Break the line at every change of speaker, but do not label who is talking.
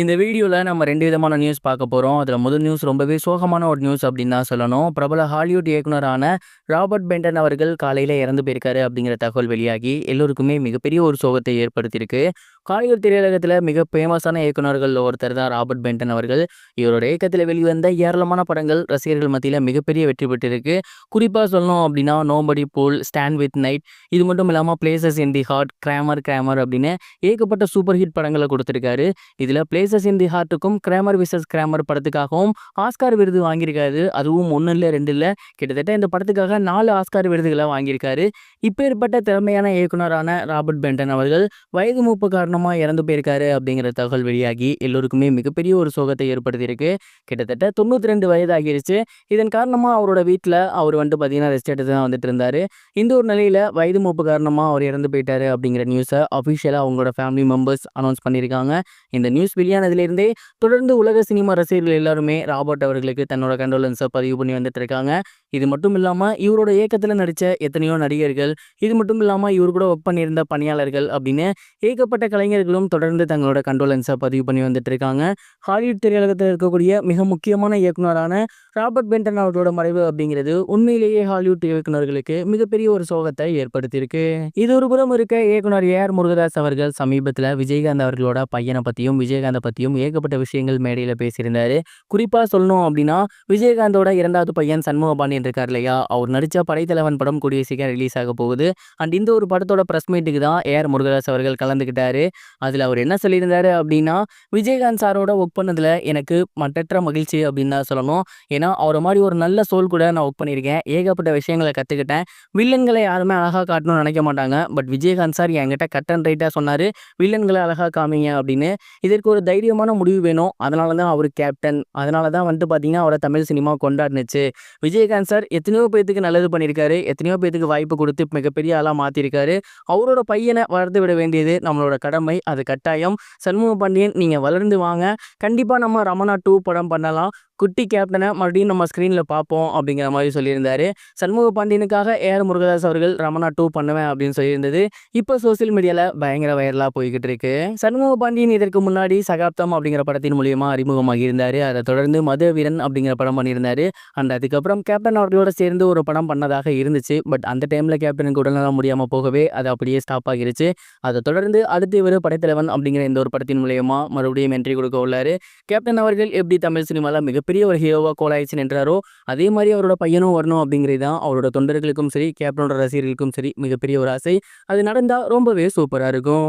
இந்த வீடியோவில் நம்ம ரெண்டு விதமான நியூஸ் பார்க்க போகிறோம் அதில் முதல் நியூஸ் ரொம்பவே சோகமான ஒரு நியூஸ் அப்படின்னு தான் சொல்லணும். பிரபல ஹாலிவுட் இயக்குனரான ராபர்ட் பெண்டன் அவர்கள் காலையில் இறந்து போயிருக்காரு அப்படிங்கிற தகவல் வெளியாகி எல்லோருக்குமே மிகப்பெரிய ஒரு சோகத்தை ஏற்படுத்தியிருக்கு. காலிவுட் திரையுலகத்தில் மிக ஃபேமஸான இயக்குநர்கள் ஒருத்தர் தான் ராபர்ட் பென்டன் அவர்கள். இவரோட இயக்கத்தில் வெளிவந்த ஏராளமான படங்கள் ரசிகர்கள் மத்தியில் மிகப்பெரிய வெற்றி பெற்றிருக்கு. குறிப்பாக சொல்லணும் அப்படின்னா nobody fool, stand with night இது மட்டும் இல்லாமல் places in the heart, Kramer Kramer அப்படின்னு ஏகப்பட்ட சூப்பர் ஹிட் படங்களை கொடுத்துருக்காரு இதில் இதுல பிளேசஸ் இன் தி ஹார்ட்டுக்கும் கிராமர் விசஸ் கிராமர் படத்துக்காகவும் ஆஸ்கார் விருது வாங்கியிருக்காரு. அதுவும் ஒன்றும் இல்லை ரெண்டு இல்லை கிட்டத்தட்ட இந்த படத்துக்காக நாலு ஆஸ்கார் விருதுகளை வாங்கியிருக்காரு. இப்பேற்பட்ட திறமையான இயக்குனரான ராபர்ட் பென்டன் அவர்கள் வயது மூப்பு காரணமாக இறந்து போயிருக்காரு அப்படிங்கிற தகவல் வெளியாகி எல்லோருக்குமே மிகப்பெரிய ஒரு சோகத்தை ஏற்படுத்தியிருக்கு. கிட்டத்தட்ட 92 வயது ஆகிருச்சு. இதன் காரணமாக அவரோட வீட்டில் அவர் வந்துட்டு பார்த்தீங்கன்னா ரெஸ்ட் எடுத்து தான் வந்துட்டு இருந்தார் இந்த ஒரு நிலையில் வயது மூப்பு காரணமாக அவர் இறந்து போயிட்டாரு அப்படிங்கிற நியூஸை அஃபிஷியலாக அவங்களோட ஃபேமிலி மெம்பர்ஸ் அனௌன்ஸ் பண்ணியிருக்காங்க. இந்த நியூஸ் வெளியே வெளியானதுலேருந்தே தொடர்ந்து உலக சினிமா ரசிகர்கள் எல்லாருமே ராபர்ட் அவர்களுக்கு தன்னோட கண்டோலன்ஸை பதிவு பண்ணி வந்துட்டு இருக்காங்க. இது மட்டும் இல்லாமல் இவரோட இயக்கத்தில் நடித்த எத்தனையோ நடிகர்கள், இது மட்டும் இல்லாமல் இவர் கூட ஒர்க் பண்ணியிருந்த பணியாளர்கள் அப்படின்னு ஏகப்பட்ட கலைஞர்களும் தொடர்ந்து தங்களோட கண்டோலன்ஸை பதிவு பண்ணி வந்துட்டு இருக்காங்க. ஹாலிவுட் திரையுலகத்தில் இருக்கக்கூடிய மிக முக்கியமான இயக்குனரான ராபர்ட் பென்டன் அவர்களோட மறைவு அப்படிங்கிறது உண்மையிலேயே ஹாலிவுட் இயக்குநர்களுக்கு மிகப்பெரிய ஒரு சோகத்தை ஏற்படுத்தியிருக்கு. இது ஒரு புறம் இருக்க இயக்குனர் ஏ. ஆர். முருகதாஸ் அவர்கள் சமீபத்தில் விஜயகாந்த் அவர்களோட பையனை பற்றியும் விஜயகாந்த் பற்றியும் ஏகப்பட்ட விஷயங்கள் மேடையில் பேசியிருந்தாரு. குறிப்பாக சொல்லணும் அப்படின்னா விஜயகாந்தோட இரண்டாவது பையன் சண்முக பாண்டியன் இருக்கார் இல்லையா, அவர் நடித்த படைத்தலைவன் படம் கூடிய சீக்கிரம் ரிலீஸ் ஆக போகுது. அண்ட் இந்த ஒரு படத்தோட பிரஸ் மீட்டுக்கு தான் ஏஆர் முருகதாஸ் அவர்கள் கலந்துக்கிட்டாரு. அதில் அவர் என்ன சொல்லியிருந்தார் அப்படின்னா, விஜயகாந்த் சாரோட ஒர்க் பண்ணதில் எனக்கு மட்டற்ற மகிழ்ச்சி அப்படின்னு தான் சொல்லணும். ஏன்னா அவரை மாதிரி ஒரு நல்ல சோல் கூட நான் ஒர்க் பண்ணியிருக்கேன். ஏகப்பட்ட விஷயங்களை கற்றுக்கிட்டேன் வில்லன்களை யாருமே அழகாக காட்டணும்னு நினைக்க மாட்டாங்க. பட் விஜயகாந்த் சார் என்கிட்ட கட் அண்ட் ரைட்டாக சொன்னார் வில்லன்களை அழகாக காமிங்க அப்படின்னு. இதற்கு ஒரு தைரியமான முடிவு வேணும். அதனால தான் அவர் கேப்டன். அதனால தான் வந்துட்டு பார்த்தீங்கன்னா அவரை தமிழ் சினிமா கொண்டாடுனுச்சு. விஜயகாந்த் சார் எத்தனையோ பேத்துக்கு நல்லது பண்ணியிருக்காரு. எத்தனையோ பேத்துக்கு வாய்ப்பு கொடுத்து மிகப்பெரிய ஆளாக மாற்றிருக்காரு அவரோட பையனை வளர்த்து விட வேண்டியது நம்மளோட கடமை. அது கட்டாயம். சண்முக பாண்டியன் நீங்கள் வளர்ந்து வாங்க. கண்டிப்பாக நம்ம ரமணா டூ படம் பண்ணலாம். குட்டி கேப்டனை மறுபடியும் நம்ம ஸ்க்ரீனில் பார்ப்போம் அப்படிங்கிற மாதிரி சொல்லியிருந்தாரு. சண்முகபாண்டியனுக்காக ஏ. ஆர். முருகதாஸ் அவர்கள் ரமணா டூ பண்ணுவேன் அப்படின்னு சொல்லியிருந்தது. இப்போ சோசியல் மீடியாவில் பயங்கர வைரலாக போய்கிட்டு இருக்கு. சண்முகபாண்டியன் இதற்கு முன்னாடி சகாப்தம் அப்படிங்கிற படத்தின் மூலியமாக அறிமுகமாக இருந்தார் அதை தொடர்ந்து மதுரவீரன் அப்படிங்கிற படம் பண்ணியிருந்தார் அண்ட் அதுக்கப்புறம் கேப்டன் அவர்களோட சேர்ந்து ஒரு படம் பண்ணதாக இருந்துச்சு. பட் அந்த டைமில் கேப்டனுக்கு உடல்நலம் முடியாமல் போகவே அது அப்படியே ஸ்டாப் ஆகிருச்சு. அதை தொடர்ந்து அடுத்து இவர் படைத்தலைவன் அப்படிங்கிற இந்த ஒரு படத்தின் மூலியமாக மறுபடியும் என்ட்ரி கொடுக்க உள்ளார் கேப்டன் அவர்கள் எப்படி தமிழ் சினிமாவில் மிகப்பெரிய ஒரு ஹீரோவாக கோலாயிச்சு நின்றாரோ, அதே மாதிரி அவரோட பையனும் வரணும் அப்படிங்கிறது தான் அவரோட தொண்டர்களுக்கும் சரி, கேப்டனோட ரசிகர்களுக்கும் சரி மிகப்பெரிய ஒரு ஆசை. அது நடந்தால் ரொம்பவே சூப்பராக இருக்கும்.